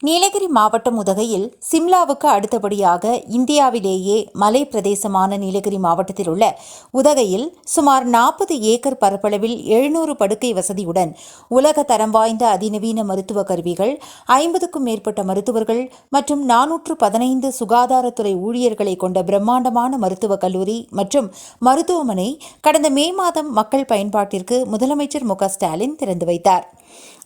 நீலகிரி மாவட்டம் உதகையில் சிம்லாவுக்கு அடுத்தபடியாக இந்தியாவிலேயே மலை பிரதேசமான நீலகிரி மாவட்டத்தில் உள்ள உதகையில் சுமார் நாற்பது ஏக்கர் பரப்பளவில் எழுநூறு படுக்கை வசதியுடன் உலக தரம் வாய்ந்த அதிநவீன மருத்துவ கருவிகள் ஐம்பதுக்கும் மேற்பட்ட மருத்துவர்கள் மற்றும் நானூற்று பதினைந்து சுகாதாரத்துறை ஊழியர்களை கொண்ட பிரம்மாண்டமான மருத்துவக் கல்லூரி மற்றும் மருத்துவமனை கடந்த மே மாதம் மக்கள் பயன்பாட்டிற்கு முதலமைச்சர் மு ஸ்டாலின் திறந்து வைத்தார்.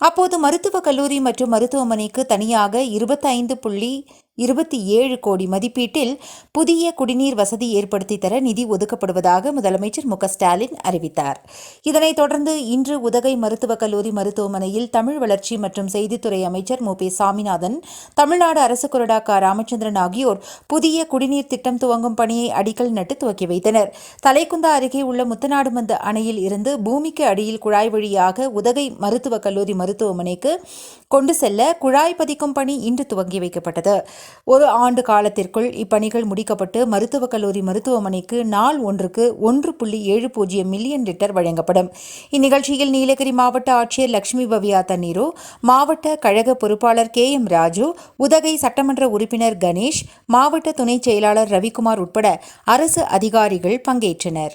அப்போது மருத்துவக் கல்லூரி மற்றும் மருத்துவமனைக்கு தனியாக இருபத்தைந்து புள்ளி இருபத்தி ஏழு கோடி மதிப்பீட்டில் புதிய குடிநீர் வசதி ஏற்படுத்தி தர நிதி ஒதுக்கப்படுவதாக முதலமைச்சர் மு ஸ்டாலின் அறிவித்தார். இதனைத் தொடர்ந்து இன்று உதகை மருத்துவக் கல்லூரி மருத்துவமனையில் தமிழ் வளர்ச்சி மற்றும் செய்தித்துறை அமைச்சர் மு பி சாமிநாதன் தமிழ்நாடு அரசு கொறடா க ராமச்சந்திரன் ஆகியோர் புதிய குடிநீர் திட்டம் துவங்கும் பணியை அடிக்கல் நட்டு துவக்கி வைத்தனர். தலைக்குந்தா அருகே உள்ள முத்தநாடுமந்த அணையில் இருந்து பூமிக்கு அடியில் குழாய் வழியாக உதகை மருத்துவக் கல்லூரி மருத்துவமனைக்கு கொண்டு செல்ல குழாய் பதிக்கும் பணி இன்று துவங்கி வைக்கப்பட்டது. ஒரு ஆண்டு காலத்திற்குள் இப்பணிகள் முடிக்கப்பட்டு மருத்துவக் கல்லூரி மருத்துவமனைக்கு நாள் ஒன்றுக்கு ஒன்று புள்ளி ஏழு பூஜ்ஜியம் மில்லியன் லிட்டர் வழங்கப்படும். இந்நிகழ்ச்சியில் நீலகிரி மாவட்ட ஆட்சியர் லட்சுமி பவியா தண்ணீரு மாவட்ட கழக பொறுப்பாளர் கே எம் ராஜு உதகை சட்டமன்ற உறுப்பினர் கணேஷ் மாவட்ட துணைச் செயலாளர் ரவிக்குமார் உட்பட அரசு அதிகாரிகள் பங்கேற்றனர்.